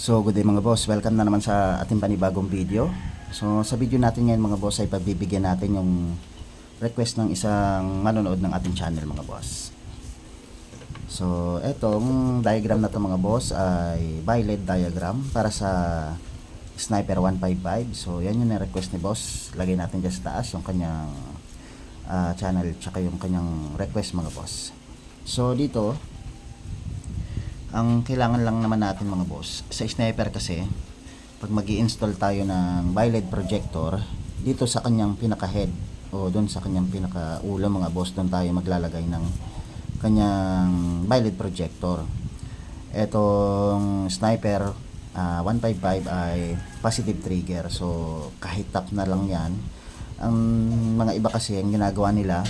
So good day mga boss, welcome na naman sa ating panibagong video. So sa video natin ngayon mga boss ay pagbibigyan natin yung request ng isang manonood ng ating channel mga boss. So etong diagram na to mga boss ay by-lead diagram para sa Sniper 155. So yan yung request ni boss. Lagay natin dyan sa taas yung kanyang ah, channel tsaka yung kanyang request mga boss. So dito ang kailangan lang naman natin mga boss, sa sniper kasi, pag mag install tayo ng BiLED projector, dito sa kanyang pinaka-head, o doon sa kanyang pinaka-ulo mga boss, doon tayo maglalagay ng kanyang BiLED projector. Etong sniper ah, 155 ay positive trigger, so kahit tap na lang yan, ang mga iba kasi, ang ginagawa nila,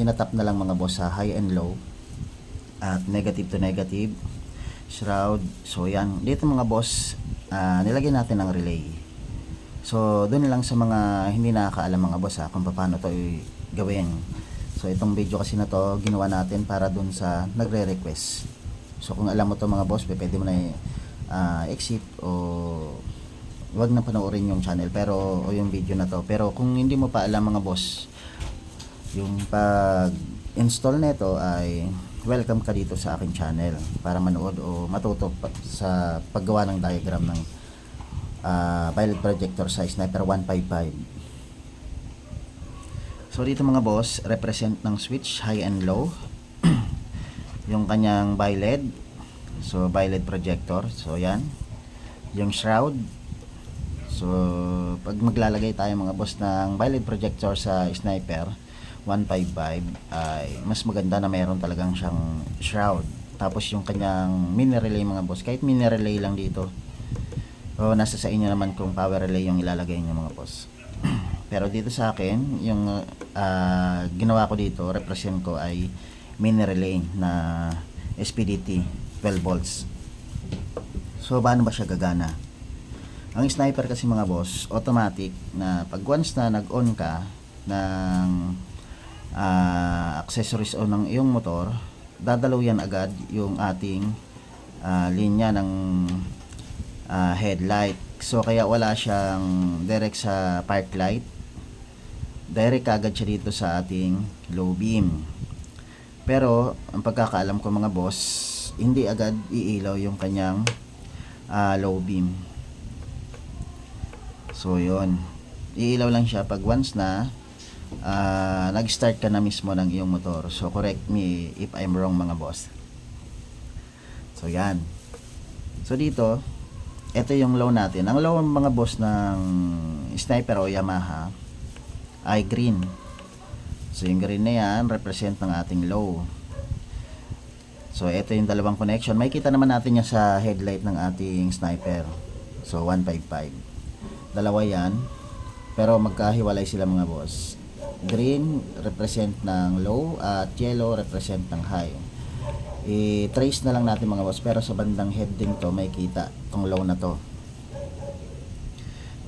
tinatap na lang mga boss sa high and low, at negative to negative. Shroud so yan. Dito mga boss ah, nilagay natin ang relay. So doon lang sa mga hindi nakakaalam mga boss ha, kung paano to gawin. So itong video kasi na to ginawa natin para doon sa nagre-request. So kung alam mo to mga boss pwede mo na ah, exit o wag na panoorin yung channel pero o yung video na to. Pero kung hindi mo pa alam mga boss yung pag install nito ay welcome ka dito sa aking channel para manood o matuto sa paggawa ng diagram ng uh, pilot projector sa Sniper 155 so dito mga boss represent ng switch high and low. Yung kanyang BiLED so BiLED projector. So yan. Yung shroud. So pag maglalagay tayo mga boss ng BiLED projector sa sniper 155 ay mas maganda na meron talagang siyang shroud. Tapos yung kanyang mini relay mga boss kahit mini relay lang dito o nasa sa inyo naman kung power relay yung ilalagay nyo mga boss. Pero dito sa akin yung ah, ginawa ko dito represent ko ay mini relay na SPDT 12 volts. So paano ba siya gagana? Ang sniper kasi mga boss automatic na pag once na nag-on ka ng ah, accessories o ng iyong motor dadalaw yan agad yung ating ah, linya ng ah, headlight. So kaya wala siyang direct sa park light. Direct agad siya dito sa ating low beam. Pero ang pagkakaalam ko mga boss hindi agad iilaw yung kanyang ah, low beam. So yun. Iilaw lang siya pag once na ah, nag-start ka na mismo ng iyong motor. So, correct me if I'm wrong mga boss. So, yan. So, dito, ito yung low natin. Ang low mga boss ng Sniper o Yamaha ay green. So, yung green na yan, represent ng ating low. So, ito yung dalawang connection. May kita naman natin yan sa headlight ng ating Sniper. So, 155. Dalawa yan. Pero magkahiwalay sila mga boss green represent ng low at yellow represent ng high. I-trace na lang natin mga boss pero sa bandang heading to may kita tong low na to.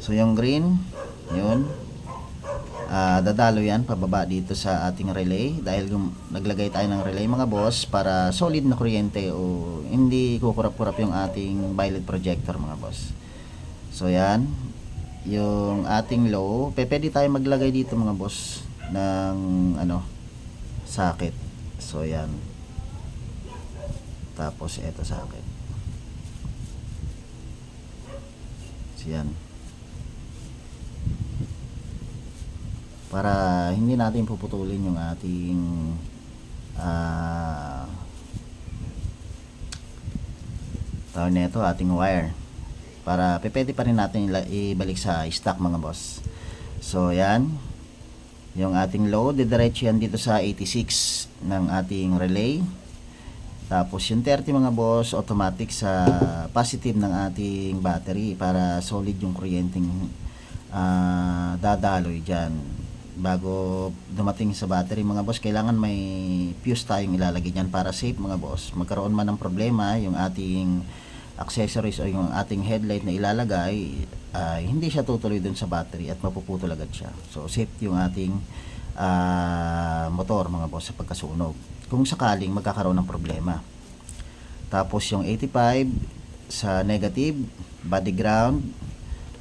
So yung green yun. Ah dadalo yan pababa dito sa ating relay dahil naglagay tayo ng relay mga boss para solid na kuryente o hindi kukurap-kurap yung ating violet projector mga boss. So yan yung ating low, pe, pwede tayo maglagay dito mga boss ng ano socket. So yan. Tapos ito socket. So yan. Para hindi natin puputulin yung ating ah tawag nito ating wire para pwede pa rin natin ibalik sa stock mga boss. So yan. Yung ating load didiretso yan dito sa 86 ng ating relay. Tapos yung 30 mga boss automatic sa positive ng ating battery para solid yung kuryenteng ah, dadaloy dyan. Bago dumating sa battery mga boss kailangan may fuse tayong ilalagay dyan para safe mga boss. Magkaroon man ng problema yung ating accessories o yung ating headlight na ilalagay ay hindi siya tutuloy dun sa battery at mapuputol agad siya. So safe yung ating ah, motor mga boss sa pagkasunog. Kung sakaling magkakaroon ng problema. Tapos yung 85 sa negative, body ground,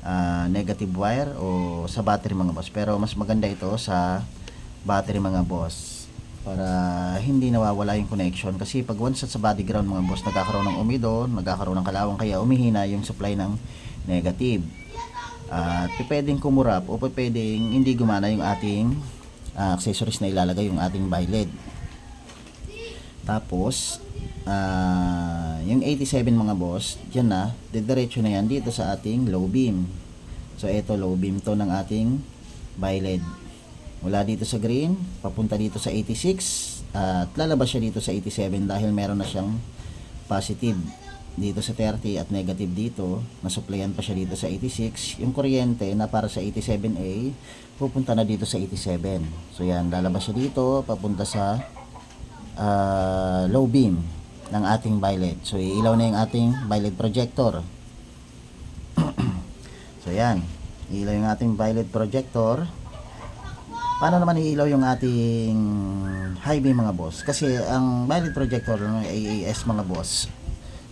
ah, negative wire o sa battery mga boss. Pero mas maganda ito sa battery mga boss para hindi nawawala yung connection kasi pag once sa body ground mga boss nagkakaroon ng umido, nagkakaroon ng kalawang kaya umihina yung supply ng negative. At pwedeng kumurap o pwedeng hindi gumana yung ating ah, accessories na ilalagay yung ating biled. Tapos, ah, yung 87 mga boss, dyan na, didiretso na yan dito sa ating low beam. So, ito low beam to ng ating biled. Mula dito sa green, papunta dito sa 86, at lalabas siya dito sa 87 dahil meron na siyang positive dito sa 30 at negative dito, nasupplyan pa siya dito sa 86. Yung kuryente na para sa 87A, pupunta na dito sa 87. So yan, lalabas siya dito, papunta sa ah, low beam ng ating violet. So iilaw na yung ating violet projector. so yan, iilaw yung ating violet projector. Paano naman iilaw yung ating high beam mga boss? Kasi ang violet projector ng AAS mga boss,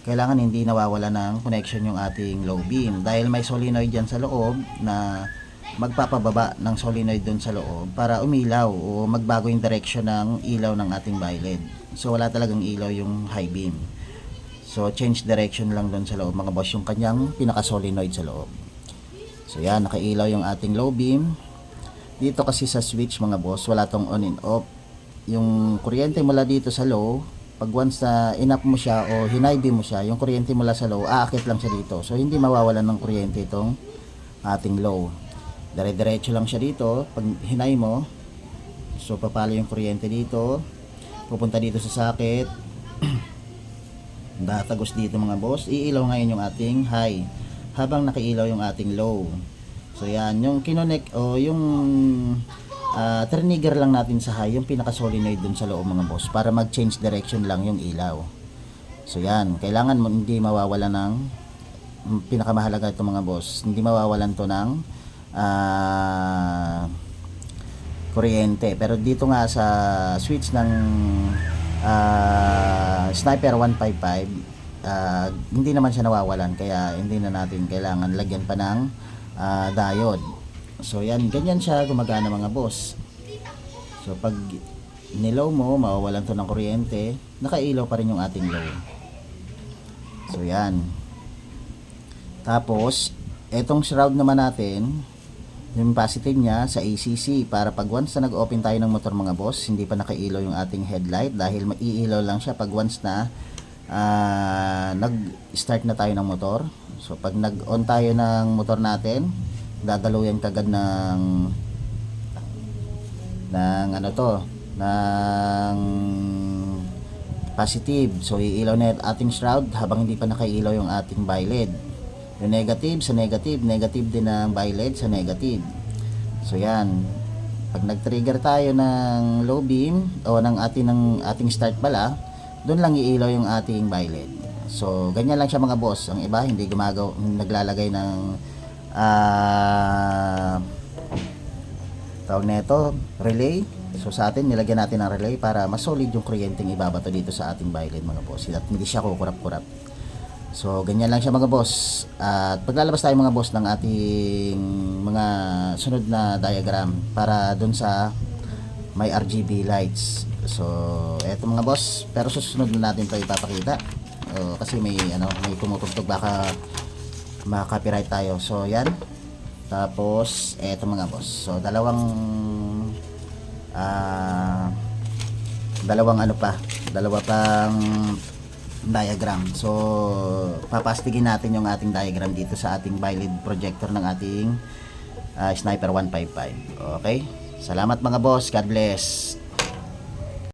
kailangan hindi nawawala ng connection yung ating low beam dahil may solenoid dyan sa loob na magpapababa ng solenoid dun sa loob para umilaw o magbago yung direction ng ilaw ng ating violet. So wala talagang ilaw yung high beam. So change direction lang dun sa loob mga boss yung kanyang pinaka solenoid sa loob. So yan, nakailaw yung ating low beam. Dito kasi sa switch mga boss, wala tong on and off. Yung kuryente mula dito sa low, pag once na inap mo siya o hinay beam mo siya, yung kuryente mula sa low, aakit lang siya dito. So hindi mawawalan ng kuryente itong ating low. Dire-diretso lang siya dito. Pag hinay mo, so papalo yung kuryente dito. Pupunta dito sa socket. Datagos dito mga boss. Iilaw ngayon yung ating high. Habang nakiilaw yung ating low. So yan, yung kinonek o yung ah trigger lang natin sa high, yung pinaka solenoid dun sa loob mga boss para mag-change direction lang yung ilaw. So yan, kailangan mo hindi mawawala ng mm, pinakamahalaga ito mga boss, hindi mawawalan to ng ah kuryente. Pero dito nga sa switch ng ah, Sniper 155, ah, hindi naman siya nawawalan kaya hindi na natin kailangan lagyan pa ng ah, diode. So yan, ganyan siya gumagana mga boss. So pag nilow mo, mawawalan to ng kuryente, nakailaw pa rin yung ating low. So yan. Tapos, etong shroud naman natin, yung positive niya sa ACC para pag once na nag-open tayo ng motor mga boss, hindi pa nakailaw yung ating headlight dahil maiilaw lang siya pag once na ah, nag-start na tayo ng motor. So pag nag-on tayo ng motor natin, dadalaw yan kagad ng ng ano to, ng positive. So iilaw na yung ating shroud habang hindi pa nakailaw yung ating violet. Yung negative sa negative, negative din ang violet sa negative. So yan. Pag nag-trigger tayo ng low beam o ng ating ng ating start pala, doon lang iilaw yung ating violet. So ganyan lang siya mga boss. Ang iba hindi gumagaw naglalagay ng ah tawag nito relay. So sa atin nilagyan natin ng relay para mas solid yung kuryenteng ibabato dito sa ating violet mga boss. At hindi siya kukurap-kurap. So, ganyan lang siya mga boss. At paglalabas tayo mga boss ng ating mga sunod na diagram para dun sa may RGB lights. So, eto mga boss. Pero susunod na natin ito ipapakita. Oh, kasi may ano, may tumutugtog baka ma-copyright tayo. So, yan. Tapos, eto mga boss. So, dalawang ah dalawang ano pa, dalawa pang diagram. So, papastigin natin yung ating diagram dito sa ating violet projector ng ating ah, Sniper 155. Okay? Salamat mga boss. God bless.